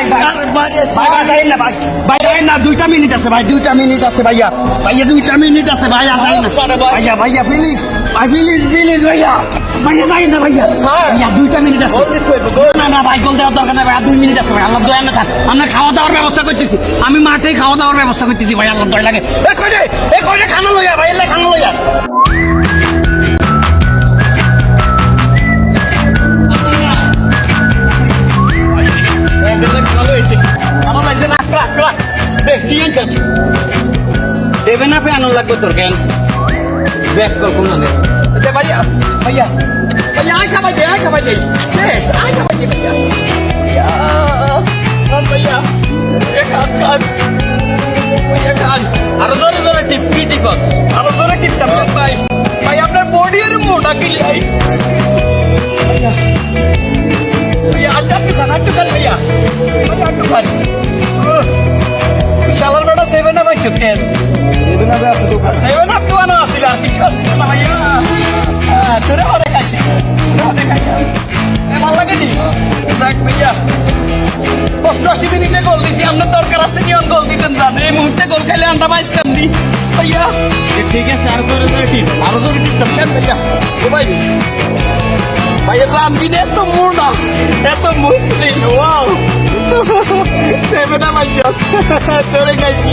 ভাই ভাই ভাই ভাই যাই না ভাই। ভাই না দুইটা মিনিট আছে ভাই দুইটা মিনিট আছে ভাইয়া। ভাইয়া দুইটা মিনিট আছে ভাইয়া যাই না। ভাইয়া ভাইয়া প্লিজ ভাই প্লিজ প্লিজ ভাইয়া। ভাইয়া যাই না ভাইয়া। ভাইয়া দুইটা মিনিট আছে। না না ভাই গোল দেওয়ার দরকার নেই ভাই দুই মিনিট আছে ভাই আল্লাহ দয়া না থাক। আমরা খাওয়া দাওয়ার ব্যবস্থা করতেছি। আমি মাঠেই খাওয়া দাওয়ার ব্যবস্থা করতেছি ভাই আল্লাহ দয়া লাগে। এ খানা লইয়া ভাই এলে খানা লইয়া। সেভেন আপে আনো লাগবে তোর, কেন? ব্যাক কর কোন দে ভাইয়া ভাইয়া ভাইয়া, আয় খাবাই দে, আয় খাবাই দে। শেষ আয় খাবাই দে ভাইয়া। ভাইয়া ভাইয়া, এ খান খান ভাইয়া খান আরও জোরে জোরে টিপ কি টিপস আরও জোরে টিপতাম কেন ভাই। ভাই, আপনার বডি এর মোটা কি লাই। ভাইয়া ভাইয়া আটটা খান আটটু ভাইয়া। ভাইয়া খান সেভেন আপ টু আনা আসিল আর কিছু আসিল না ভাইয়া তোরে হরে খাইছি খাইছি এ, ভালো লাগে নি যাক ভাইয়া অষ্টআশি মিনিটে গোল দিছি আপনার দরকার আছে কি গোল দিতেন জান এই মুহূর্তে গোল খাইলে আন্ডা বাইশ কান্দি ভাইয়া ঠিক আছে আরও জোরে জোরে টিপ আরও জোরে টিপতাম কেন ভাইয়া ও ভাই ভাইয়া রামদিন এত মোটা এত মসৃণ ওয়াও সেভেন আপ আইছো তোরে খাইছি